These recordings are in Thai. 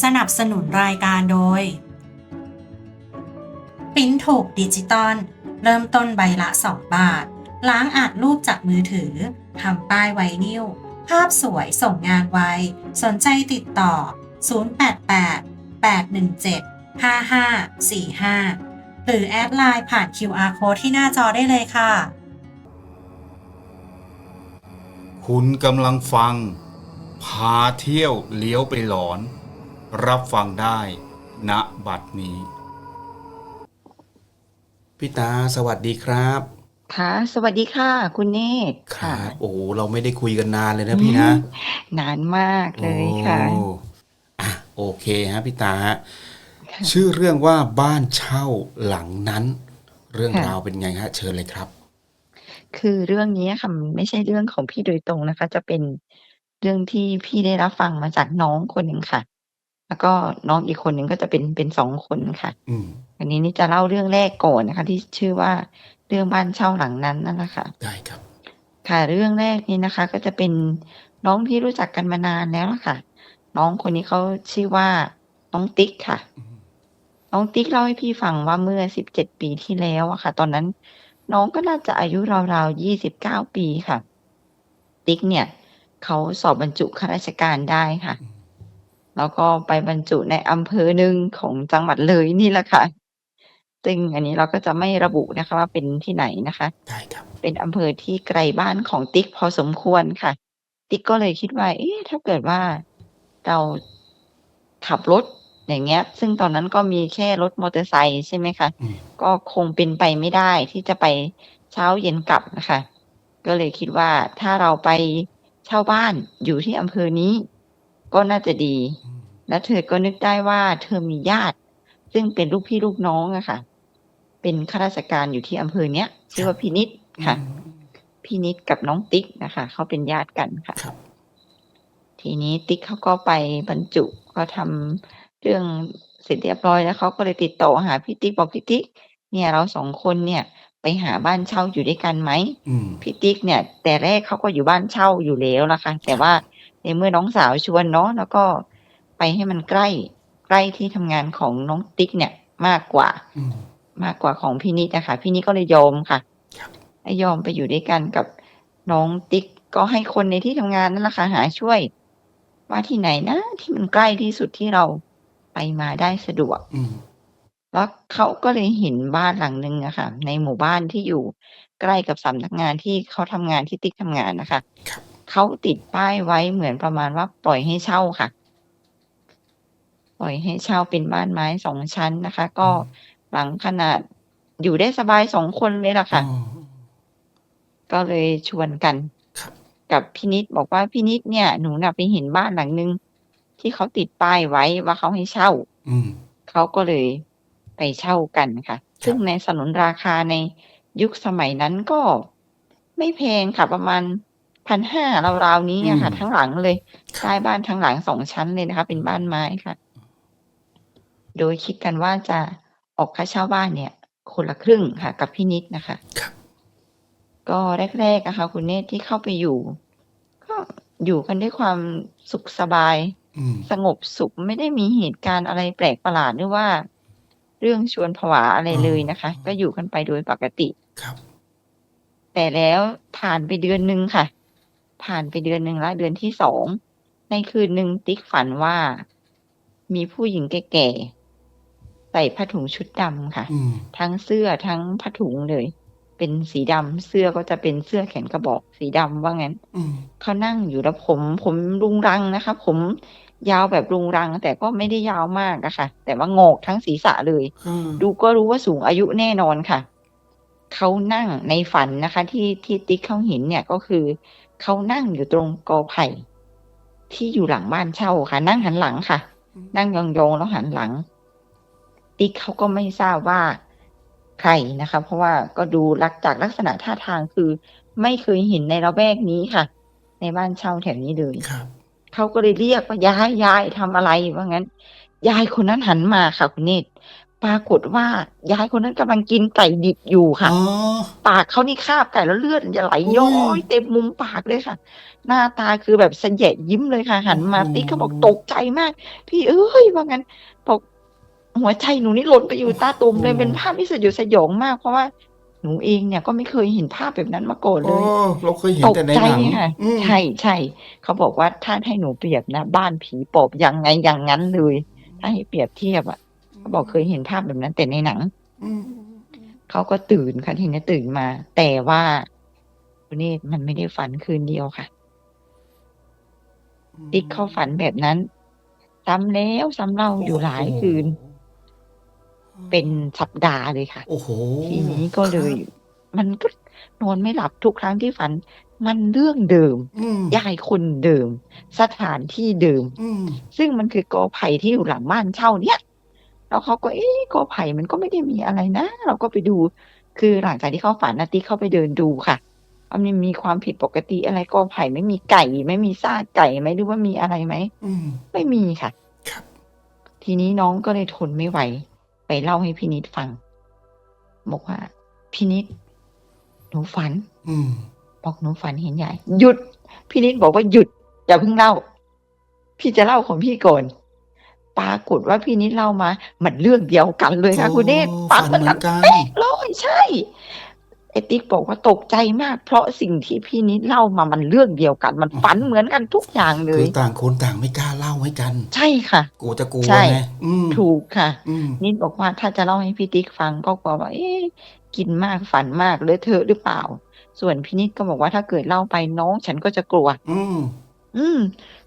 สนับสนุนรายการโดยปิ้นถูกดิจิตอลเริ่มต้นใบละ 2 บาท ล้างอัดรูปจากมือถือทำป้ายไวนิลภาพสวยส่งงานไว สนใจติดต่อ 088 817 5545 หรือแอดไลน์ผ่าน QR Code ที่หน้าจอได้เลยค่ะ คุณกำลังฟัง พาเที่ยวเลี้ยวไปหลอน รับฟังได้ณบัดนี้ พี่ตาสวัสดีครับ ค่ะ สวัสดีค่ะ คุณเนตรครับ โอ้โหเราไม่ได้คุยกันนานเลยนะพี่นะ นานมากเลยค่ะโอ้อะโอเคฮะพี่ตาฮะค่ะ ชื่อเรื่องว่าบ้านเช่าหลังนั้น เรื่องค่ะ ราวเป็นไงฮะ เชิญเลยครับ คือเรื่องนี้ค่ะมันไม่ใช่เรื่องของพี่โดยตรงนะคะ จะเป็นเรื่องที่พี่ได้รับฟังมาจากน้องคนหนึ่งค่ะ แล้วก็น้องอีกคนหนึ่งก็จะเป็นเป็นสองคนค่ะอืมอันนี้นี่จะเล่าเรื่องแรกก่อนนะคะ ที่ชื่อว่าเรื่องบ้านเช่าหลังนั้นนั่นแหละค่ะได้ครับ ค่ะเรื่องแรกนี้นะคะ ก็จะเป็นน้องที่รู้จักกันมานานแล้วล่ะค่ะ น้องคนนี้เขาชื่อว่าน้องติ๊กค่ะอืมน้องติ๊กเล่าให้พี่ฟังว่าเมื่อสิบเจ็ดปีที่แล้วอะค่ะ ตอนนั้นน้องก็น่าจะอายุราวๆยี่สิบเก้าปีค่ะ ติ๊กเนี่ยเขาสอบบรรจุข้าราชการได้ค่ะอืม แล้วก็ไปบรรจุในอำเภอหนึ่งของจังหวัดเลยนี่แหละค่ะ ซึ่งอันนี้เราก็จะไม่ระบุนะคะ ว่าเป็นที่ไหนนะคะ ได้ครับ เป็นอำเภอที่ไกลบ้านของติ๊กพอสมควรค่ะ ติ๊กก็เลยคิดว่า เอ๊ะถ้าเกิดว่าเราขับรถอย่างเงี้ย ซึ่งตอนนั้นก็มีแค่รถมอเตอร์ไซค์ใช่ไหมคะ อืม ก็คงเป็นไปไม่ได้ที่จะไปเช้าเย็นกลับนะคะ ก็เลยคิดว่าถ้าเราไปเช่าบ้านอยู่ที่อำเภอนี้ ก็น่าจะดีอืมและเธอก็นึกได้ว่าเธอมีญาติ ซึ่งเป็นลูกพี่ลูกน้องอะค่ะ เป็นข้าราชการอยู่ที่อำเภอเนี้ยชื่อว่าพินิษค่ะอืมพี่นิดกับน้องติ๊กนะคะเขาเป็นญาติกันค่ะครับทีนี้ติ๊กเขาก็ไปบรรจุก็ทำเรื่องเสร็จเรียบร้อยแล้วเขาก็เลยติดต่อหาพี่ติ๊กบอกพี่ติ๊กเนี่ยเราสองคนเนี่ยไปหาบ้านเช่าอยู่ด้วยกันไหมอืมพี่ติ๊กเนี่ย แต่แรกเขาก็อยู่บ้านเช่าอยู่แล้วนะคะ แต่ว่า ในเมื่อน้องสาวชวนเนาะแล้วก็ไปให้มันใกล้ใกล้ที่ทำงานของน้องติ๊กเนี่ยมากกว่าอืมมากกว่าของพี่นิดนะคะพี่นิดก็เลยยอมค่ะครับให้ยอมไปอยู่ด้วยกันกับน้องติ๊กก็ให้คนในที่ทำงานนั่นแหละค่ะหาช่วย ว่าที่ไหนนะที่มันใกล้ที่สุดที่เราไปมาได้สะดวกอืมแล้วเขาก็เลยเห็นบ้านหลังหนึ่งอะค่ะ ในหมู่บ้านที่อยู่ใกล้กับสำนักงานที่เขาทำงานที่ติ๊กทำงานนะคะครับ เขาติดป้ายไว้เหมือนประมาณว่าปล่อยให้เช่าค่ะ ปล่อยให้เช่าเป็นบ้านไม้สองชั้นนะคะ ก็หลังขนาดอยู่ได้สบายสองคนเลยล่ะค่ะอ๋อก็เลยชวนกันครับกับพี่นิดบอกว่าพี่นิดเนี่ยหนูน่ะไปเห็นบ้านหลังนึง ที่เขาติดป้ายไว้ว่าเขาให้เช่า อืมเขาก็เลยไปเช่ากันค่ะ ซึ่งในสนุนราคาในยุคสมัยนั้นก็ไม่แพงค่ะประมาณ พันห้าราว ๆ นี้อะค่ะ อืม ทั้งหลังเลยครัใต้บบ้านทั้งหลังสองชั้นเลยนะคะ เป็นบ้านไม้ค่ะ โดยคิดกันว่าจะออกค่าเช่าบ้านเนี่ย คนละครึ่งค่ะ กับพี่นิดนะคะ ครับ ก็แรกๆนะคะคุณเนตรที่เข้าไปอยู่ ก็อยู่กันด้วยความสุขสบาย อืม สงบสุขไม่ได้มีเหตุการณ์อะไรแปลกประหลาดหรือว่า เรื่องชวนผวาอะไรเลยนะคะ ก็อยู่กันไปโดยปกติ ครับ แต่แล้วผ่านไปเดือนหนึ่งค่ะ ผ่านไปเดือนหนึ่งละเดือนที่สองในคืนหนึ่งติ๊กฝันว่า มีผู้หญิงแก่ๆใส่ผ้าถุงชุดดำค่ะอืมทั้งเสื้อทั้งผ้าถุงเลย เป็นสีดำเสื้อก็จะเป็นเสื้อแขนกระบอก สีดำว่างั้นอืมเขานั่งอยู่แล้วผม ผมรุงรังนะคะ ผมยาวแบบรุงรัง แต่ก็ไม่ได้ยาวมากอะค่ะ แต่ว่าโงกทั้งศีรษะเลยอืมดูก็รู้ว่าสูงอายุแน่นอนค่ะเขานั่งในฝันนะคะ ที่ที่ติ๊กเขาเห็นเนี่ยก็คือ เขานั่งอยู่ตรงกอไผ่ที่อยู่หลังบ้านเช่าค่ะ นั่งหันหลังค่ะ นั่งยองๆแล้วหันหลัง ติ๊กเขาก็ไม่ทราบว่าใครนะคะ เพราะว่าก็ดูลักจากลักษณะท่าทางคือ ไม่เคยเห็นในระแวกนี้ค่ะ ในบ้านเช่าแถวนี้เลยครับเขาก็เลยเรียกว่ายายยายทำอะไรว่างั้น ยายคนนั้นหันมาค่ะคุณเนตร ปรากฏว่ายายคนนั้นกำลังกินไก่ดิบอยู่ค่ะ อ๋อ ปากเขานี่คาบไก่แล้วเลือดจะไหลย้ออุ้ยยเต็มมุมปากเลยค่ะ หน้าตาคือแบบสะแยะยิ้มเลยค่ะ หันมาโอ้โห ติ๊กเขาบอกตกใจมาก พี่เอ้ยว่างั้นบอกหัวใจหนูนี่หล่นไปอยู่ตาตุ่มเลยเป็นภาพที่สยดสยองมากเพราะว่าหนูเองเนี่ยก็ไม่เคยเห็นภาพแบบนั้นมาก่อนเลโอ้ยเราเคยเห็นตกแต่ในใจหนังค่ะ อืมใช่ใช่เขาบอกว่าถ้าให้หนูเปรียบนะ บ้านผีปอบยังไงอย่างนั้นเลย ถ้าให้เปรียบเทียบอะ เขาบอกเคยเห็นภาพแบบนั้นแต่ในหนัง อืมเขาก็ตื่นค่ะทีนี้ตื่นมา แต่ว่าคุณเนตรมันไม่ได้ฝันคืนเดียวค่ะ ติ๊กเข้าฝันแบบนั้นซ้ำแล้วซ้ำเล่าอยู่หลายคืน เป็นสัปดาห์เลยค่ะ โอ้โห ทีนี้ก็เลยครับมันก็นอนไม่หลับทุกครั้งที่ฝัน มันเรื่องเดิมอืมยายคนเดิม สถานที่เดิม อืมซึ่งมันคือกอไผ่ที่อยู่หลังบ้านเช่าเนี่ย แล้วเขาก็เอ๊ะกอไผ่มันก็ไม่ได้มีอะไรนะ เราก็ไปดู คือหลังจากที่เขาฝันนาติเข้าไปเดินดูค่ะว่ามันมีความผิดปกติอะไรกอไผ่ไม่มีไก่ ไม่มีซากไก่ไหมหรือว่ามีอะไรไหม อืม ไม่มีค่ะ ครับ ทีนี้น้องก็เลยทนไม่ไหว ไปเล่าให้พี่นิดฟัง บอกว่า พี่นิด หนูฝัน อืม บอกหนูฝันเห็นยายหยุด พี่นิดบอกว่าหยุด อย่าเพิ่งเล่า พี่จะเล่าของพี่ก่อน ปรากฏว่าพี่นิดเล่ามา มันเรื่องเดียวกันเลยค่ะ คุณเนตรโอ้ฝันฝันเหมือนเหมืกัอนนกันเป๊ะเลยใช่ไอติ๊กบอกว่าตกใจมาก เพราะสิ่งที่พี่นิดเล่ามามันเรื่องเดียวกัน มันฝันเหมือนกันทุกอย่างเลคืยอต่างคนต่างไม่กล้าเล่าให้กัน ใช่ค่ะกลัวจะกลัวใช่ไงอืมถูกค่ะอืมนิดบอกว่าถ้าจะเล่าให้พี่ติ๊กฟังก็กลัวว่าเอ๊ะกินมากฝันมากเลอะเทอะหรือเปล่า ส่วนพี่นิดก็บอกว่าถ้าเกิดเล่าไปน้องฉันก็จะกลัว อืมอืม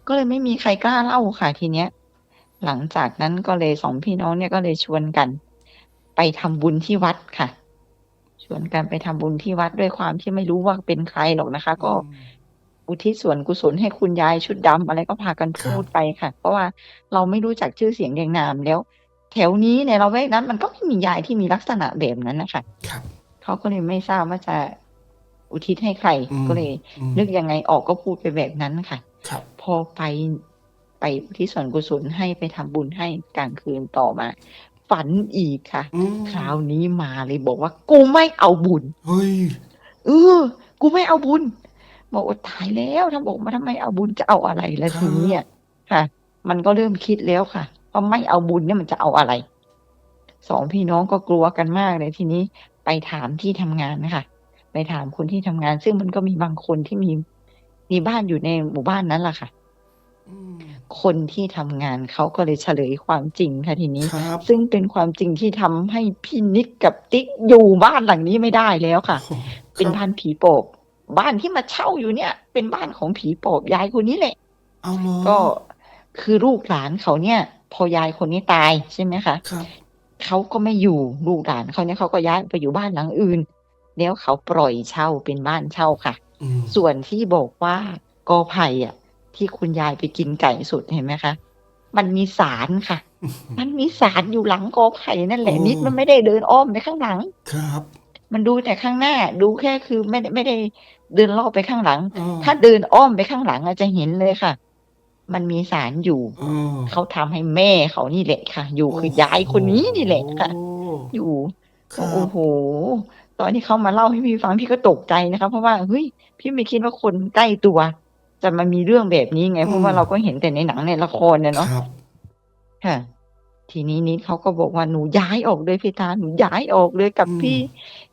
ก็เลยไม่มีใครกล้าเล่าค่ะทีเนี้ย หลังจากนั้นก็เลยสองพี่น้องเนี่ยก็เลยชวนกัน ไปทำบุญที่วัดค่ะ ชวนกันไปทำบุญที่วัดด้วยความที่ไม่รู้ว่าเป็นใครหรอกนะคะ ก็อุทิศส่วนกุศลให้คุณยายชุดดำอะไรก็พากันพูดไปค่ะ เพราะว่าเราไม่รู้จักชื่อเสียงเรียงนามแล้ว แถวนี้ในเราแวกนั้น มันก็ไม่มียายที่มีลักษณะแบบนั้นนะคะครับเขาก็เลยไม่ทราบว่าจะอุทิศให้ใครอืมก็เลยอืมนึกยังไงออกก็พูดไปแบบนั้นค่ะครับพอไป ไปที่ส่วนกุศลให้ไปทำบุญให้กลางคืนต่อมา ฝันอีกค่ะอืมคราวนี้มาเลยบอกว่า กูไม่เอาบุญเฮ้ยเออ กูไม่เอาบุญบอกว่าตายแล้วถ้าบอกมาทำไมเอาบุญจะเอาอะไรละครับทีเนี้ยค่ะ มันก็เริ่มคิดแล้วค่ะว่าไม่เอาบุญเนี่ยมันจะเอาอะไรสองพี่น้องก็กลัวกันมากเลยทีนี้ไปถามที่ทำงานนะคะไปถามคนที่ทำงาน ซึ่งมันก็มีบางคนที่มีมีบ้านอยู่ในหมู่บ้านนั้นแหละค่ะ อืม คนที่ทำงานเขาก็เลยเฉลยความจริงค่ะทีนี้ ครับ ซึ่งเป็นความจริงที่ทำให้พี่นิกกับติ๊กอยู่บ้านหลังนี้ไม่ได้แล้วค่ะโอ้เป็นครับ บ้านผีปอบ บ้านที่มาเช่าอยู่เนี่ย เป็นบ้านของผีปอบยายคนนี้แหละเอาเลยก็คือลูกหลานเขาเนี่ย พอยายคนนี้ตาย ใช่ไหมคะ ครับ เขาก็ไม่อยู่ ลูกหลานเขาเนี่ย เขาก็ย้ายไปอยู่บ้านหลังอื่น แล้วเขาปล่อยเช่า เป็นบ้านเช่าค่ะ อืม ส่วนที่บอกว่า กอไผ่อะ ที่คุณยายไปกินไก่สุดเห็นไหมคะ มันมีสารค่ะ มันมีสารอยู่หลังกอไผ่นั่นแหละโอ้นิดมันไม่ได้เดินอ้อมไปข้างหลัง ครับ มันดูแต่ข้างหน้า ดูแค่คือไม่ได้ไม่ได้เดินรอบไปข้างหลังอ๋อถ้าเดินอ้อมไปข้างหลังอาจจะเห็นเลยค่ะ มันมีสารอยู่อ๋อเขาทำให้แม่เขานี่แหละค่ะ อยู่คือยายคนนี้นี่แหละค่ะโอ้อยู่คก็รับโอ้โหตอนที่เขามาเล่าให้พี่ฟังพี่ก็ตกใจนะคะเพราะว่าเฮ้ยพี่ไม่คิดว่าคนใกล้ตัว จะมามีเรื่องแบบนี้ไง เพราะว่าเราก็เห็นแต่ในหนังในละครเนี่ยเนาะครับ ค่ะ ทีนี้นิดเขาก็บอกว่าหนูย้ายออกเลยพี่ตาหนูย้ายออกเลยกับอืม พี่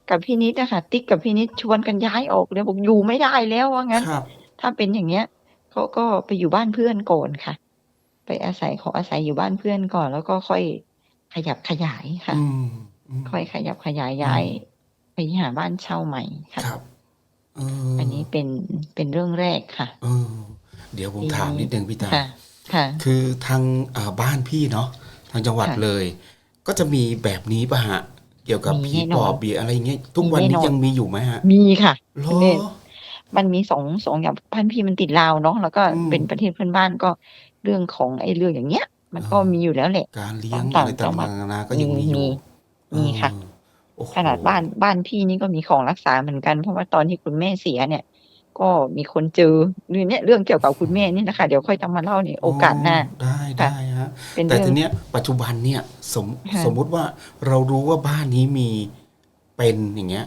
กับพี่นิดนะคะติ๊กกับพี่นิดชวนกันย้ายออกเลยบอกอยู่ไม่ได้แล้วว่างั้น ครับ ถ้าเป็นอย่างเงี้ยเขาก็ไปอยู่บ้านเพื่อนก่อนค่ะ ไปอาศัยขออาศัยอยู่บ้านเพื่อนก่อน แล้วก็ค่อยขยับขยายค่ะ อืมอืมค่อยขยับขยายย้ายไปหาบ้านเช่าใหม่ค่ะ ครับ เอออ อันนี้เป็นเป็นเรื่องแรกค่ะเออเดี๋ยวผมทีนี้ถามนิดนึงพี่ตา ค่ะ ค่ะ คือทางอ่าบ้านพี่เนาะทางจังหวัดค่ะเลย ก็จะมีแบบนี้ป่ะฮะ เกี่ยวกับมีผีแน่นปอนอบบีอะไรเงี้ยทุกวันนี้มีแน่นอนยังมีอยู่ไหมฮะมีค่ะเหรคุณอ เนตรมันมีสองสองอย่างพันพี่มันติดลาวเนาะแล้วก็อืมเป็นประเทศเพื่อนบ้านก็เรื่องของไอ้เรื่องอย่างเงี้ย มันก็อ่ามีมีอยู่แล้วแหละการเลี้ยงต่างๆอะไรต่างๆนานาก็ยังมีอมียู่มีค่ะเออ โอ้โหขนาดบ้านบ้านพี่นี่ก็มีของรักษาเหมือนกันเพราะว่าตอนที่คุณแม่เสียเนี่ย ก็มีคนเจอเรื่องเนี้ยเรื่องเกี่ยวกับคุณแม่นี่นะคะเดี๋ยวค่อยทำมาเล่าในโอกาสหน้า ได้ค่ะได้ฮะฮะเป็นแต่เรื่องทีเนี้ยปัจจุบันเนี่ยสมค่ะสมมุติว่าเรารู้ว่าบ้านนี้มีเป็นอย่างเงี้ย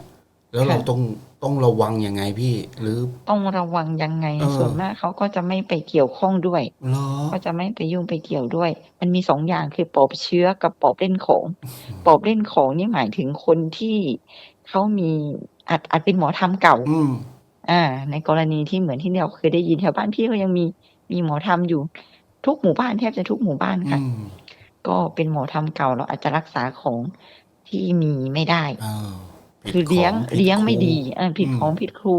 แล้วเราค่ะ ต้อง ต้องระวังยังไงพี่ หรือ ต้องระวังยังไง เออ ส่วนมากเขาก็จะไม่ไปเกี่ยวข้องด้วย เหรอ ก็จะไม่ไปยุ่งไปเกี่ยวด้วย มันมีสองอย่างคือปอบเชื้อกับปอบเล่นของ ปอบเล่นของนี่หมายถึงคนที่เขามีอาจอาจเป็นหมอทำเก่า อืม อ่า ในกรณีที่เหมือนที่เราเคยได้ยินแถวบ้านพี่ก็ยังมีมีหมอทำอยู่ ทุกหมู่บ้านแทบจะทุกหมู่บ้านค่ะ อืมก็เป็นหมอทำเก่าเราอาจจะรักษาของที่มีไม่ได้ เออผิด คือเลี้ยงของผิดเลี้ยงไม่ครูดีเออผิดอืมของผิดครู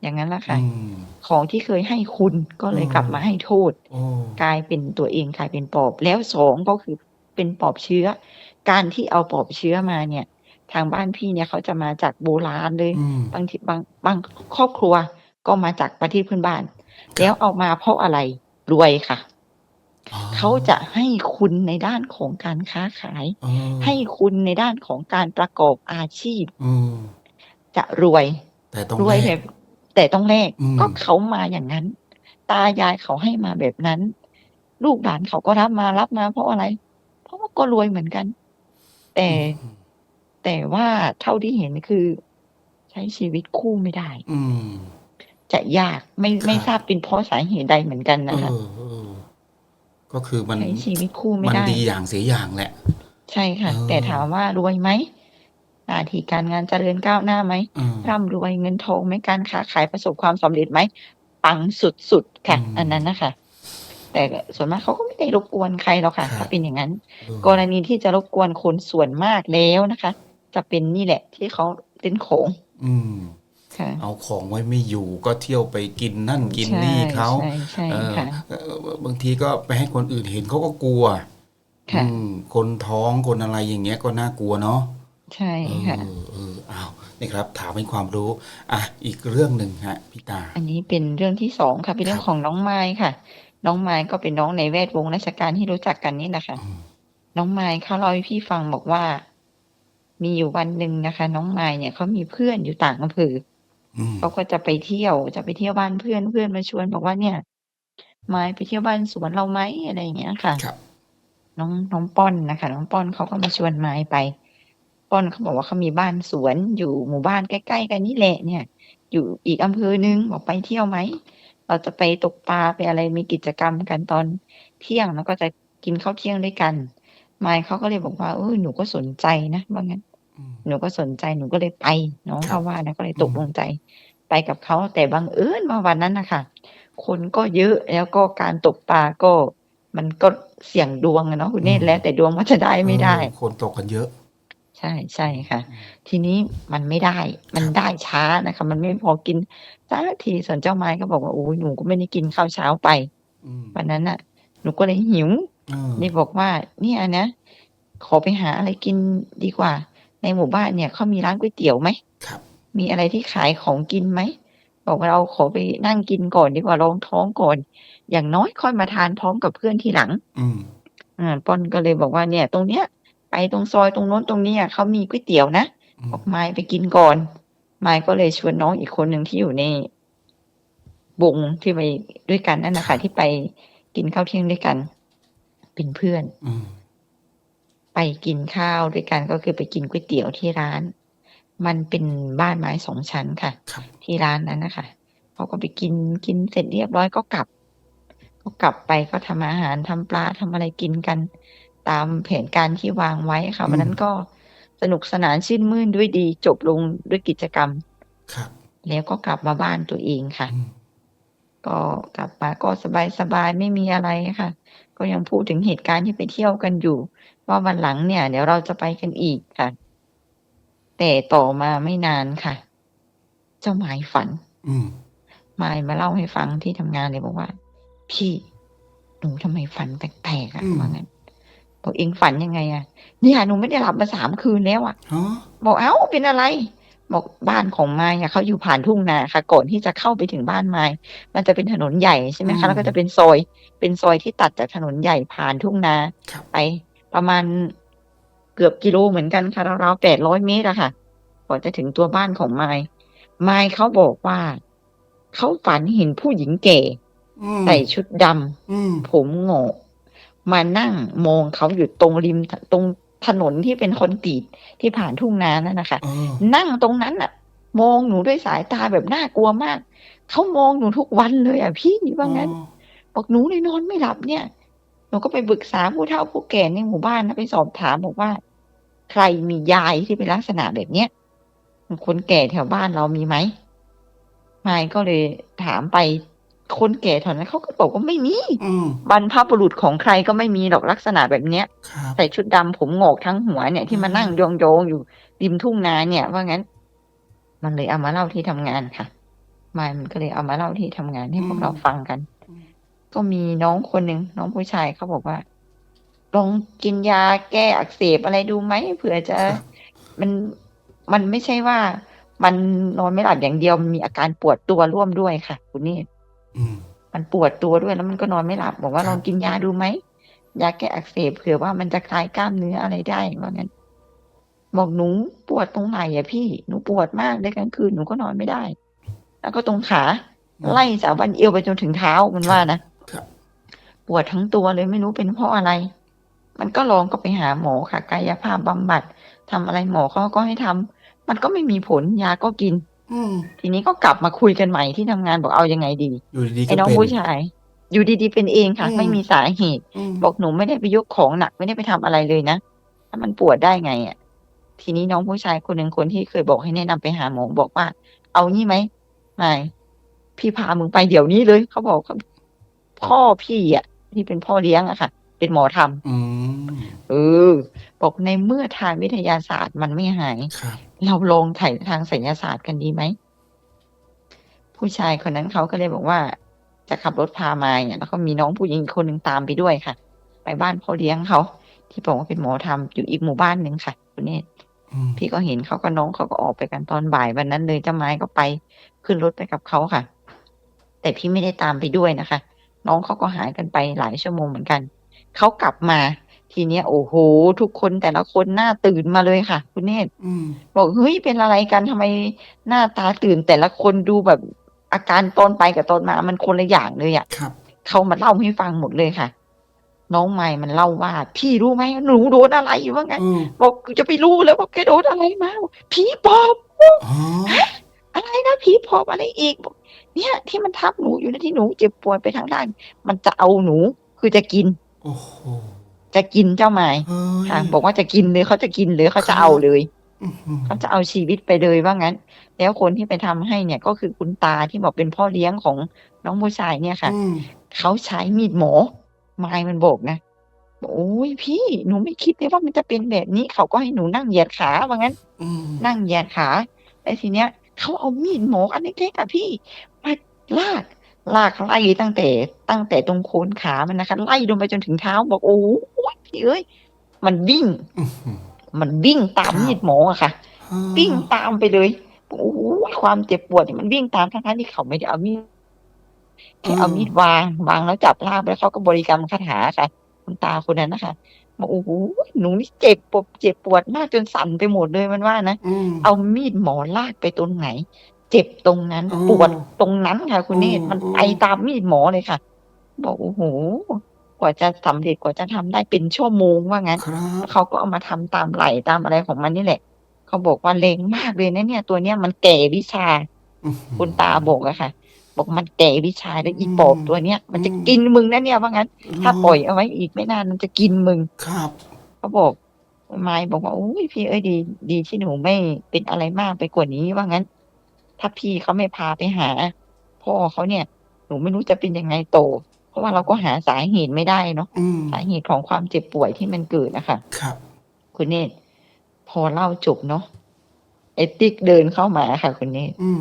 อย่างนั้นแหละค่ะอืมของที่เคยให้คุณก็เลยอืมกลับมาให้โทษโอ้กลายเป็นตัวเองกลายเป็นปอบ แล้วสองก็คือเป็นปอบเชื้อ การที่เอาปอบเชื้อมาเนี่ย ทางบ้านพี่เนี่ยเขาจะมาจากโบราณเลยอืมบางทีบางบางครอบครัวก็มาจากประเทศเพื่อนบ้าน แล้วเอามาเพราะอะไรรวยค่ะอ๋อ เขาจะให้คุณในด้านของการค้าขายเออให้คุณในด้านของการประกอบอาชีพ อืม จะรวย แต่ต้องรวยแลแบก บ แต่ต้องแลกอืม ก็เขามาอย่างนั้น ตายายเขาให้มาแบบนั้น ลูกหลานเขาก็รับมารับมา เพราะอะไร เพราะว่าก็รวยเหมือนกัน แต่อืม แต่ว่าเท่าที่เห็นคือ ใช้ชีวิตคู่ไม่ได้ อืม จะยากไม่ครับไม่ทราบเป็นเพราะสาเหตุใดเหมือนกันเอนะคะ อเออ ก็คือมันใช้ชีวิตคู่ไม่มันได้ ดีอย่างเสียอย่างแหละ ใช่ค่ะ เออ แต่ถามว่ารวยไหมหน้าที่การงานเจริญก้าวหน้าไหมอืม ร่ำรวยเงินทองไหมการค้าขายประสบความสำเร็จไหมปังสุดๆค่ะ อืมอันนั้นนะคะแต่ส่วนมากเขาก็ไม่ได้รบกวนใครหรอกค่ะ ครับถ้าเป็นอย่างนั้น เออกรณีที่จะรบกวนคนส่วนมากแล้วนะคะ จะเป็นนี่แหละ ที่เขาเล่นโขง อืมค่ะ เอาของไว้ไม่อยู่ก็เที่ยวไปกินนั่นกินนี่เขาใช่ใช่เออค่ะเออบางทีก็ไปให้คนอื่นเห็นเขาก็กลัวค่ะอืมคนท้องคนอะไรอย่างเงี้ยก็น่ากลัวเนาะใช่ค่ะเออเอออ้าวนี่ครับ ถามเป็นความรู้ อะอีกเรื่องหนึ่งฮะพี่ตา อันนี้เป็นเรื่องที่สองค่ะเป็นเรื่อคงรับของน้องไม้ค่ะ น้องไม้ก็เป็นน้องในแวดวงราชการที่รู้จักกันนี่แหละค่ะอืมน้องไม้เขาเล่าให้พี่ฟังบอกว่า มีอยู่วันหนึ่งนะคะ น้องไม้เนี่ยเขามีเพื่อนอยู่ต่างอำเภอ อืม เขาก็จะไปเที่ยว จะไปเที่ยวบ้านเพื่อน เพื่อนมาชวนบอกว่า เนี่ย ไม้ไปเที่ยวบ้านสวนเราไหม อะไรอย่างเงี้ยค่ะ ครับ น้อง น้องป้อนนะคะน้องป้อนเขาก็มาชวนไม้ไป ป้อนเขาบอกว่า เขามีบ้านสวนอยู่หมู่บ้านใกล้ ๆ กันนี่แหละ เนี่ย อยู่อีกอำเภอนึงบอกไปเที่ยวไหม เราจะไปตกปลา ไปอะไร มีกิจกรรมกันตอนเที่ยง แล้วก็จะกินข้าวเที่ยงด้วยกันไมค์เขาก็เลยบอกว่า เออ หนูก็สนใจนะ ว่างั้นอืม หนูก็สนใจหนูก็เลยไปน้องครับเขาว่านะก็เลยตกลงใจ ไปกับเขาแต่บังเอิญว่าวันนั้นนะคะคนก็เยอะแล้วก็การตกปลาก็ มันก็เสี่ยงดวงอะเนาะคุณเนตรแล้วแต่ดวงว่าจะได้ไม่ได้เออคนตกกันเยอะ ใช่ใช่ค่ะ ทีนี้มันไม่ได้ มันครับได้ช้านะคะ มันไม่พอกินสักทีส่วนเจ้าไม้ก็บอกว่าโอ้ยหนูก็ไม่ได้กินข้าวเช้าไป อืมวันนั้นน่ะ หนูก็เลยหิว เออ นี่บอกว่า เนี่ยนะ ขอไปหาอะไรกินดีกว่า ในหมู่บ้านเนี่ยเขามีร้านก๋วยเตี๋ยวไหมครับ มีอะไรที่ขายของกินไหมบอกว่าเราขอไปนั่งกินก่อนดีกว่ารองท้องก่อน อย่างน้อยค่อยมาทานพร้อมกับเพื่อนทีหลัง อืมอ่าป้อนก็เลยบอกว่าเนี่ย ตรงเนี้ย ไปตรงซอยตรงโน้นตรงเนี้ยเขามีก๋วยเตี๋ยวนะอืมบอกไม้ไปกินก่อนไม้ก็เลยชวนน้องอีกคนหนึ่งที่อยู่ในวงที่ไปด้วยกันนั่นนะคะที่ไปกินข้าวเที่ยงด้วยกัน เป็นเพื่อนอืม ไปกินข้าวด้วยกันก็คือไปกินก๋วยเตี๋ยวที่ร้าน มันเป็นบ้านไม้สองชั้นค่ะ ครับ ที่ร้านนั้นนะคะเขาก็ไปกิน กินเสร็จเรียบร้อยก็กลับ ก็กลับไปก็ทำอาหาร ทำปลา ทำอะไรกินกัน ตามแผนการที่วางไว้ค่ะวันนั้นก็สนุกสนานชื่นมื่นด้วยดี จบลงด้วยกิจกรรม ครับ แล้วก็กลับมาบ้านตัวเองค่ะ อืม ก็กลับมาก็สบายสบายๆไม่มีอะไรค่ะ ก็ยังพูดถึงเหตุการณ์ที่ไปเที่ยวกันอยู่ ว่าวันหลังเนี่ย เดี๋ยวเราจะไปกันอีกค่ะ แต่ต่อมาไม่นานค่ะ เจ้าหมายฝัน อืมมายมาเล่าให้ฟังที่ทำงานเลยบอกว่า พี่หนูทำไมฝันแปลกๆอะอืมว่างั้นบอกเองฝันยังไงอะเนี่ยหนูไม่ได้หลับมาสามคืนแล้วอะฮะบอกเอ้าเป็นอะไร บอกบ้านของไม้อะเขาอยู่ผ่านทุ่งนาค่ะ ก่อนที่จะเข้าไปถึงบ้านไม้มันจะเป็นถนนใหญ่ใช่ไหมคะแล้วก็จะเป็นซอย เป็นซอยที่ตัดจากถนนใหญ่ผ่านทุ่งนาครับไปประมาณเกือบกิโลเหมือนกันค่ะราวๆแปดร้อยเมตรอะค่ะก่อนจะถึงตัวบ้านของไม้ไม้เขาบอกว่าเขาฝันเห็นผู้หญิงแก่อืมใส่ชุดดำอืมผมโงอกมานั่งมองเขาอยู่ตรงริมตรง ถนนที่เป็นคอนกรีตที่ผ่านทุ่งนานั่นนะคะเออนั่งตรงนั้นน่ะ มองหนูด้วยสายตาแบบน่ากลัวมากเขามองหนูทุกวันเลยอะพี่ว่างั้น บอกหนูเลยนอนไม่หลับเนี่ยหนูก็ไปปรึกษาผู้เฒ่าผู้แก่ในหมู่บ้านนะไปสอบถามบอกว่า ใครมียายที่เป็นลักษณะแบบเนี้ยคนแก่แถวบ้านเรามีไหมมายก็เลยถามไป คนแก่แถวนั้นเขาก็บอกว่าไม่มีอืมบรรพบุรุษของใครก็ไม่มีหรอกลักษณะแบบเนี้ย ครับ ใส่ชุดดำผมงอกทั้งหัวเนี่ยที่มานั่งโยงๆอยู่ริมทุ่งนาเนี่ย ว่างั้น มันเลยเอามาเล่าที่ทำงานค่ะมายมันก็เลยเอามาเล่าที่ทำงานให้พวกเราฟังกันก็มีน้องคนหนึ่งน้องผู้ชายเขาบอกว่า ลองกินยาแก้อักเสบอะไรดูไหมเผื่อจะ ครับ มันมันไม่ใช่ว่า มันนอนไม่หลับอย่างเดียวมันมีอาการปวดตัวร่วมด้วยค่ะ คุณนี่อื มมันปวดตัวด้วยแล้วมันก็นอนไม่หลับ บอกว่าครับลองกินยาดูไหมยาแก้อักเสบเผื่อว่ามันจะคลายกล้ามเนื้ออะไรได้ว่างั้น บอกหนูปวดตรงไหนอะพี่หนูปวดมากเลยกลางคืนหนูก็นอนไม่ได้ แล้วก็ตรงขาไล่จากบันเอวไปจนถึงเท้ามันว่านะครับปวดทั้งตัวเลยไม่รู้เป็นเพราะอะไร มันก็ลองก็ไปหาหมอค่ะ กายภาพบำบัดทำอะไรหมอเขาก็ให้ทำมันก็ไม่มีผลยาก็กิน อืม ทีนี้ก็กลับมาคุยกันใหม่ที่ทำงานบอกเอายังไงดีอยู่ดีๆไอ้ก็น้องเป็น ผู้ชาย อยู่ดีๆเป็นเองค่ะ อืม ไม่มีสาเหตุ อืมบอกหนูไม่ได้ไปยกของหนักไม่ได้ไปทำอะไรเลยนะถ้ามันปวดได้ไงอะ ทีนี้น้องผู้ชายคนหนึ่งคนที่เคยบอกให้แนะนำไปหาหมอบอกว่า เอานี่ไหมไม่พี่พามึงไปเดี๋ยวนี้เลย เขาบอกเขาพ่อพี่อะที่เป็นพ่อเลี้ยงอะค่ะ เป็นหมอทำอืม เออบอกในเมื่อทางวิทยาศาสตร์มันไม่หาย ครับเราลองถ่ายทางไสยศาสตร์กันดีไหม ผู้ชายคนนั้นเขาก็เลยบอกว่า จะขับรถพามาเนี่ยแล้วก็มีน้องผู้หญิงอีกคนหนึ่งตามไปด้วยค่ะ ไปบ้านพ่อเลี้ยงเขาที่บอกว่าเป็นหมอทำอยู่อีกหมู่บ้านหนึ่งค่ะคุณเนตรอืมพี่ก็เห็นเขาก็น้องเขาก็ออกไปกันตอนบ่ายวันนั้นเลยเจ้าไม้ก็ไปขึ้นรถไปกับเขาค่ะ แต่พี่ไม่ได้ตามไปด้วยนะคะ น้องเขาก็หายกันไปหลายชั่วโมงเหมือนกัน เขากลับมา ทีเนี้ยโอ้โห ทุกคนแต่ละคนหน้าตื่นมาเลยค่ะ คุณเนตรอืมบอกเฮ้ยเป็นอะไรกันทำไมหน้าตาตื่นแต่ละคนดูแบบอาการตอนไปกับตอนมามันคนละอย่างเลยอะ่ะครับเขามาเล่าให้ฟังหมดเลยค่ะ น้องไม้มันเล่าว่า พี่รู้ไหมหนูโดนอะไรว่าไงอืมบอกจะไปรู้แล้วว่าแกโดนอะไรมาผีปอบอ๋ออะไรนะผีปอบอะไรอีกบอกเนี่ย ที่มันทับหนูอยู่นะที่หนูเจ็บปวดไปทางด้าน มันจะเอาหนูคือจะกิน โอ้โห จะกินเจ้าไม้เฮ้ยค่ะบอกว่าจะกินเลยเขาจะกินเลยเขาจะเอาเลย อื้อหือเขาจะเอาชีวิตไปเลยว่างั้น แล้วคนที่ไปทำให้เนี่ยก็คือคุณตาที่บอกเป็นพ่อเลี้ยงของน้องผู้ชายเนี่ยค่ะ อืมเขาใช้มีดหมอไม้มันบอกนะบอกโอ้ยพี่หนูไม่คิดเลยว่ามันจะเป็นแบบนี้ เขาก็ให้หนูนั่งเหยียดขาว่างั้น อืมนั่งเหยียดขาแล้วทีเนี้ยเขาเอามีดหมออันเล็กๆอะพี่มาลากลากไล่ตั้งแต่ ตั้งแต่ตรงโคนขามันนะคะไล่ลงไปจนถึงเท้าบอกโอ้ย พี่เอ้ย มันวิ่งอื้อหือมันวิ่งตามครับมีดหมออะค่ะ วิ่งตามไปเลยโอ้โหความเจ็บปวดเนี่ยมันวิ่งตามทั้งๆที่เขาไม่ได้เอามีดแค่เอามีดวางวางแล้วจับลากไปแล้วเขาก็บริกรรมคาถาค่ะ คุณตาคนนั้นนะคะบอกโอ้โหหนูนี่เจ็บปวดเจ็บปวดมากจนสั่นไปหมดเลยมันว่านะอืมเอามีดหมอลากไปตรงไหน เจ็บตรงนั้นอ๋อปวดตรงนั้นค่ะ คุณเนตรอืมมันอืมไปตามมีดหมอเลยค่ะ บอกโอ้โห กว่าจะสำเร็จกว่าจะทำได้เป็นชั่วโมงว่างั้นครับเขาก็เอามาทำตามไหลตามอะไรของมันนี่แหละ เขาบอกว่าเลงมากเลยนะเนี่ย ตัวเนี้ยมันแก่วิชาอื้อหือคุณตาบอกอะค่ะ บอกมันแก่วิชาแล้วอีปอบอืมตัวเนี้ยมันจะอืมกินมึงนะเนี่ยว่างั้น ถ้าปล่อยเอาไว้อีกไม่นานมันจะกินมึงครับเขาบอกไม้บอกว่าโอ้ยพี่เอ้ยดี ดีที่หนูไม่เป็นอะไรมากไปกว่านี้ว่างั้น ถ้าพี่เขาไม่พาไปหาพ่อเขาเนี่ย หนูไม่รู้จะเป็นยังไงโต เพราะว่าเราก็หาสาเหตุไม่ได้เนาะอืมสาเหตุของความเจ็บป่วยที่มันเกิดนะคะครับ คุณเนตรพอเล่าจบเนาะไอติ๊กเดินเข้ามาค่ะ คุณเนตรอืม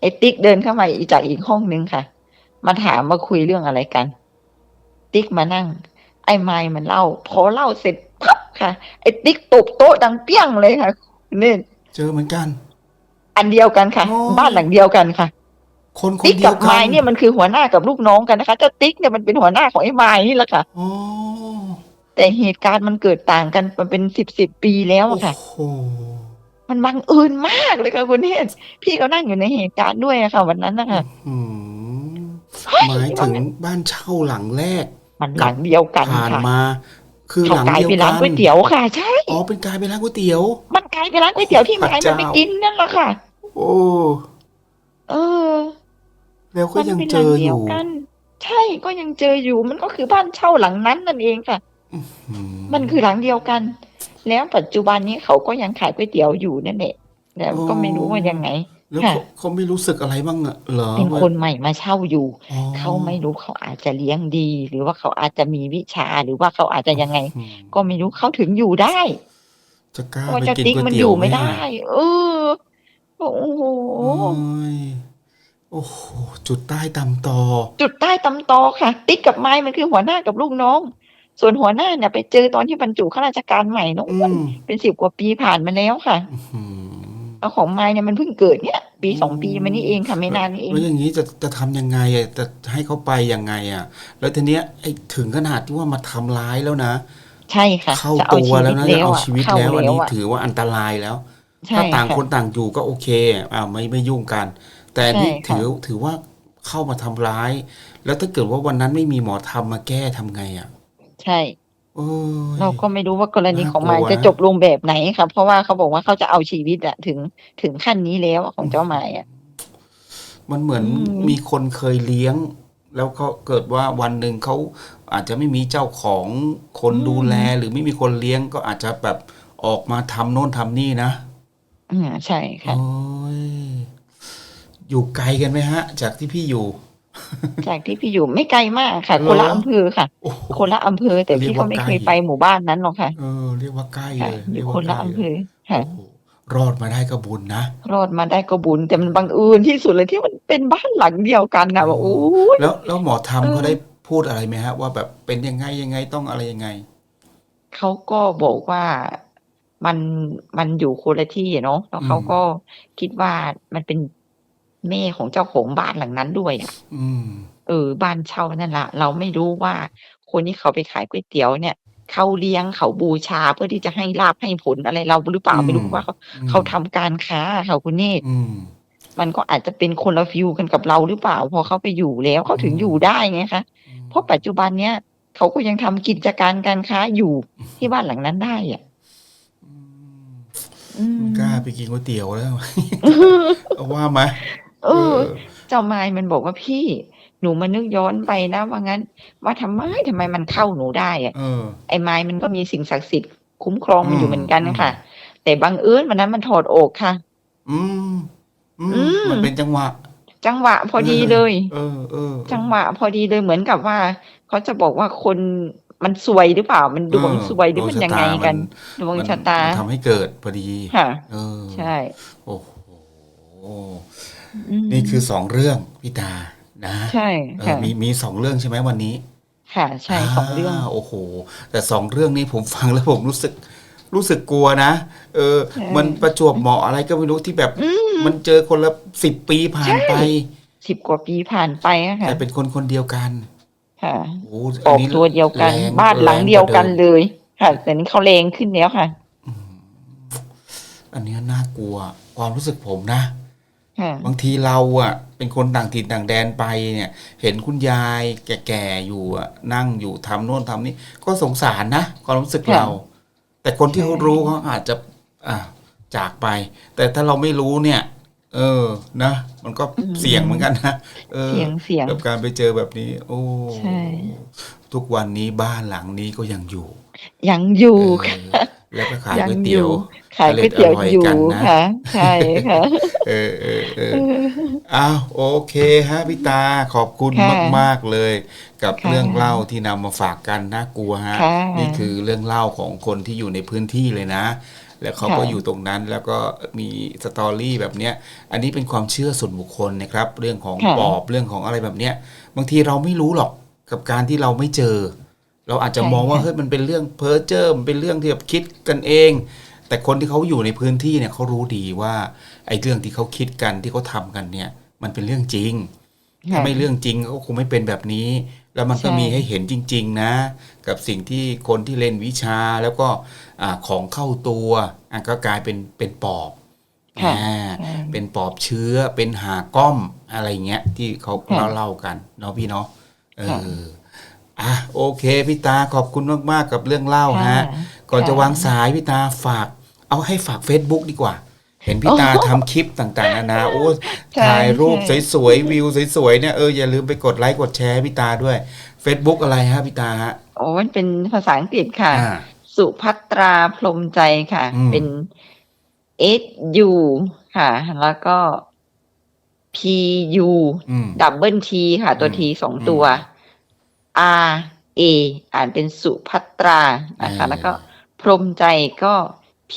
ไอติ๊กเดินเข้ามาอีกจากอีกห้องนึงค่ะ มาถามมาคุยเรื่องอะไรกัน ติ๊กมานั่ง ไอ้ไม้มันเล่า พอเล่าเสร็จปั๊บค่ะ ไอติ๊กตบโต๊ะดังเปี้ยงเลยค่ะ คุณเนตร เจอเหมือนกัน อันเดียวกันค่ะอ๋อบ้านหลังเดียวกันค่ะ คนคนติ๊กเดียกัวบกันไม้เนี่ยมันคือหัวหน้ากับลูกน้องกันนะคะเจ้าติ๊กเนี่ยมันเป็นหัวหน้าของไอ้ไม้นี่แหละค่ะ อ๋อแต่เหตุการณ์มันเกิดต่างกันมันเป็นสิบสิบปีแล้วอะค่ะโอ้โหมันบังเอิญมากเลยค่ะคุณเนตรพี่ก็นั่งอยู่ในเหตุการณ์ด้วยอะค่ะวันนั้นนะคะอืมหมายถึงบ้านเช่าหลังแรกมันหลังเดียวกันผ่านค่ะมา คือเขาหลังกลายเดียวเป็นกัร้านนก๋วยเตี๋ยวค่ะ ใช่ อ๋อเป็นกลายเป็นร้านก๋วยเตี๋ยว มันกลายเป็นร้านก๋วยเตี๋ยวที่ไม้พระมันเจ้าไปกินนั่นแหละค่ะ โอ้ เออ แล้วก็มันยังเป็นเจหลังออเดียวยู่กันใช่ก็ยังเจออยู่มันก็คือบ้านเช่าหลังนั้นนั่นเองค่ะอืมันคือหลังเดียวกัน แล้วปัจจุบันนี้เขาก็ยังขายก๋วยเตี๋ยวอยู่นั่นแหละแล้วก็ไม่รู้ว่ายังไงแล้วค่ะเขาเขาไม่รู้สึกอะไรบ้างอะเหรอเป็นคนใหม่มาเช่าอยู่อ๋อเขาไม่รู้เขาอาจจะเลี้ยงดี หรือว่าเขาอาจจะมีวิชาหรือว่าเขาอาจจะยังไงอืมก็ไม่รู้เขาถึงอยู่ได้จะกล้าเพราะไปเจ้ากินติ๊กก๋วยมันเตี๋อยวยู่ไม่หได้ เออโอ้โห โอ้ยโอ้โหจุดใต้ตำตอ จุดใต้ตำตอค่ะ ติ๊กกับไม้มันคือหัวหน้ากับลูกน้อง ส่วนหัวหน้าเนี่ยไปเจอตอนที่บรรจุข้าราชการใหม่น้องอือ้วนมเป็นสิบกว่าปีผ่านมาแล้วค่ะอืมเอาของไม้เนี่ยมันเพิ่งเกิดเนี่ยปีสองปีมานี่เองค่ะไม่นานนี่เอง แล้วอย่างนี้จะจะทำยังไงอะจะให้เขาไปยังไงอะแล้วทีเนี้ยไอ้ถึงขนาดที่ว่ามาทำร้ายแล้วนะ ใช่ค่ะ เข้าจะเอาตัวชีแล้วิวตนะแล้จะวเอาอะชีวิตเข้าแล้วอันแล้วนี้อะถือว่าอันตรายแล้ว ใช่ถ้าต่างค่ะคนต่างอยู่ก็โอเคอ่าไม่ไม่ยุ่งกัน แต่อันนี่ใช่ค่ะถือถือว่าเข้ามาทำร้าย แล้วถ้าเกิดว่าวันนั้นไม่มีหมอทำมาแก้ทำไงอะ ใช่โอ้ยเราก็ไม่รู้ว่ากรณีของน่ากลัวไม้จะนะจบลงแบบไหนค่ะเพราะว่าเขาบอกว่าเขาจะเอาชีวิตอะถึงถึงขั้นนี้แล้วอะของเจ้าไม้อะมันเหมือนอืมมีคนเคยเลี้ยง แล้วก็เกิดว่าวันหนึ่งเขาอาจจะไม่มีเจ้าของคนดูแลหรือไม่มีคนเลี้ยงก็อาจจะแบบออกมาทำโน่นทำนี่นะอืมใช่ค่ะโอ้ยอยู่ไกลกันไหมฮะ จากที่พี่อยู่ จากที่พี่อยู่ไม่ไกลมากค่ะเหรอคนละอำเภอค่ะโอ้โหคนละอำเภอ แต่เรียพี่กก็ว่าไม่ใกล้เคยไปหมู่บ้านนั้นหรอกค่ะเออเรียกว่าใกล้ค่ะเลยอเรียยู่กว่าคนละใกล้อำเภเลยอค่ะโอ้โหรอดมาได้ก็บุญนะรอดมาได้ก็บุญแต่มันบังเอิญที่สุดเลยที่มันเป็นบ้านหลังเดียวกันนะว่าโอ้ยแล้วแล้วหมอทำเออเขาได้พูดอะไรไหมฮะ ว่าแบบเป็นยังไงยังไงต้องอะไรยังไงเขาก็บอกว่ามันมันอยู่คนละที่อะเนาะแล้วเขาอืมก็คิดว่ามันเป็น แม่ของเจ้าของบ้านหลังนั้นด้วยอะอืม เออ บ้านเช่านั่นแหละเราไม่รู้ว่าคนที่เขาไปขายก๋วยเตี๋ยวเนี่ย เขาเลี้ยงเขาบูชาเพื่อที่จะให้ลาบให้ผลอะไรเราหรือเปล่าอืมไม่รู้ว่าเขาอืม เขาทำการค้าค่ะคุณเนตร อืม มันก็อาจจะเป็นคนละฟิวกันกับเราหรือเปล่า พอเขาไปอยู่แล้วเขาถึงอืมอยู่ได้ไงคะเพราะปัจจุบันเนี้ยเขาก็ยังทำกิจการการค้าอยู่ที่บ้านหลังนั้นได้อะ อืมอืมกล้าไปกินก๋วยเตี๋ยวแล้ว เอาว่าไหม เออ เจ้าไม้มันบอกว่าพี่ หนูมานึกย้อนไปนะว่างั้น ว่าทำไมทำไมมันเข้าหนูได้อะเออ ไอ้ไม้มันก็มีสิ่งศักดิ์สิทธิ์คุ้มครองมันอยู่เหมือนกันอืมค่ะ แต่บังเอิญวันนั้นมันถอดอกค่ะ อืม อืมอืมมันเป็นจังหวะจังหวะพอดีเลย เออเออ จังหวะพอดีเลยเหมือนกับว่า เขาจะบอกว่าคนมันซวยหรือเปล่า มันดวงซวยหรือมันยังไงกัน ดวงมันชะตา มันทำให้เกิดพอดี ค่ะ เออใช่ โอ้โห อืม นี่คือสองเรื่องพี่ตานะใช่เออค่ะ มีมีสองเรื่องใช่ไหมวันนี้ ค่ะ ใช่สองเรื่องาโอ้โห แต่สองเรื่องนี้ผมฟังแล้วผมรู้สึก รู้สึกกลัวนะ เออ ใช่มันประจวบเหมาะอะไรก็ไม่รู้ที่แบบ อืมมันเจอคนละสิบปีผ่านไปใช่สิบกว่าปีผ่านไปอะค่ะ แต่เป็นคนคนเดียวกันค่ะโอ้ออกตัวเดียวกันแรงบ้านหลังแรเดียวกันาดิมเลย ค่ะ แต่นี้เขาแรงขึ้นแล้วค่ะ อันเนี้ยน่ากลัว ความรู้สึกผมนะค่ะ บางทีเราอะ เป็นคนต่างถิ่นต่างแดนไปเนี่ย เห็นคุณยายแก่ๆอยู่อะนั่งอยู่ทำโน่นทำนี่ก็สงสารนะความรู้สึกค่ะเรา แต่คนที่ใช่เขารู้เขาอาจจะ อ่าจากไป แต่ถ้าเราไม่รู้เนี่ย เออนะ มันก็เสี่ยงเหมือนกันนะเออเสียงเสียงกับการไปเจอแบบนี้ โอ้ใช่ทุกวันนี้บ้านหลังนี้ก็ยังอยู่ ยังอยู่เอค่ะอแล้วก็ขายยัก๋วยอเตี๋ยวยู่ขายก๋วยเตี๋ยวอร่อยอยู่กันนะค่ะใช่ค่ะเออเออเอออ้าวโอเคฮะพี่ตาขอบคุณค่ะมาก ๆ เลย กับค่ะเรื่องเล่าที่นำมาฝากกันน่ากลัวฮะค่ะนี่คือเรื่องเล่าของคนที่อยู่ในพื้นที่เลยนะ แล้วเขาก็ค่ะอยู่ตรงนั้นแล้วก็มีสตอรี่แบบเนี้ยอันนี้เป็นความเชื่อส่วนบุคคลนะครับ เรื่องของค่ะปอบเรื่องของอะไรแบบเนี้ยบางทีเราไม่รู้หรอกกับการที่เราไม่เจอ เราอาจจะใช่มองว่าค่ะเฮ้ยมันเป็นเรื่องเพ้อเจ้อมันเป็นเรื่องที่แบบคิดกันเอง แต่คนที่เขาอยู่ในพื้นที่เนี่ยเขารู้ดีว่าไอ้เรื่องที่เขาคิดกันที่เขาทำกันเนี่ย มันเป็นเรื่องจริงถ้าไม่เรื่องจริงเขาคงไม่เป็นแบบนี้ แล้วมันก็ใช่มีให้เห็นจริง ๆ นะ กับสิ่งที่คนที่เล่นวิชาแล้วก็อาของเข้าตัวอะก็กลายเป็นเป็นปอบค่ะอ่าใช่เป็นปอบเชื้อเป็นหาก้อมอะไรเงี้ย ที่เขาค่ะเล่าเล่าๆกันเนาะพี่เนาะเอค่ะออะโอเคพี่ตาขอบคุณมากๆกับเรื่องเล่าค่ะฮะก่อนจะค่ะวางสายพี่ตาฝาก เอาให้ฝาก Facebook ดีกว่า เห็นพี่ตาโอ้ทำคลิปต่างๆนานาโอ้ใช่ถ่ายรูปใช่ สวยๆ วิวสวยๆเนี่ยเอออย่าลืมไปกดไลค์กดแชร์ให้พี่ตาด้วย Facebook อะไรฮะพี่ตาฮะโอ้มันเป็นภาษาอังกฤษค่ะ อ่า สุภัตราพรหมใจค่ะ อืม เป็น S U ค่ะ แล้วก็ P U อืม ดับเบิลทีค่ะ ตัวอืมทีสองอืมตัว R A อ่านเป็นสุภัตรานะคะ เออ แล้วก็พรหมใจก็ P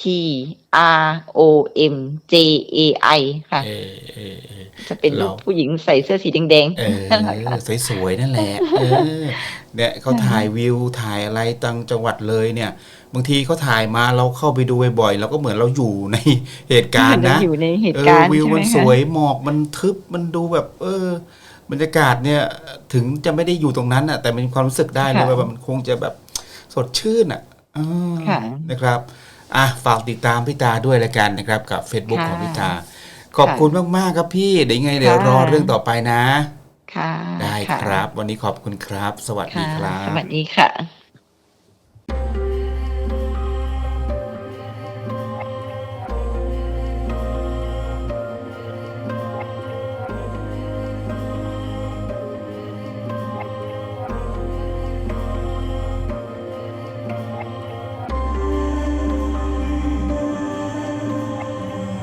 R O M J A I ค่ะ เออเออเออ จะเป็นรูปเรา ผู้หญิงใส่เสื้อสีแดง เอๆนั่นแหละค่ะอสวยๆนั่นแหละเออเนี่ยเขาถ่ายวิวถ่ายอะไรตังจังหวัดเลยเนี่ย บางทีเขาถ่ายมาเราเข้าไปดูบ่อยๆเราก็เหมือนเราอยู่ในเหตุการณ์นะ อยู่ในเหเอตุอการณ์วิวใช่ไหมมันคะสวยหมอกมันทึบมันดูแบบ เออบรรยากาศเนี่ยถึงจะไม่ได้อยู่ตรงนั้นอะ แต่เป็นความรู้สึกได้เลยว่าแบบมันคงจะแบบสดชื่นอะอืมค่ะ นะครับ อะฝากติดตามพี่ตาด้วยละกันนะครับ กับ Facebook ค่ะของพี่ตา ขอบคุณมาก ๆ ครับพี่เดี๋ยวยังไงเดี๋ยวค่ะ รอเรื่องต่อไปนะ ค่ะได้ค่ะครับ วันนี้ขอบคุณครับ สวัสดีค่ะ ครับ สวัสดีค่ะ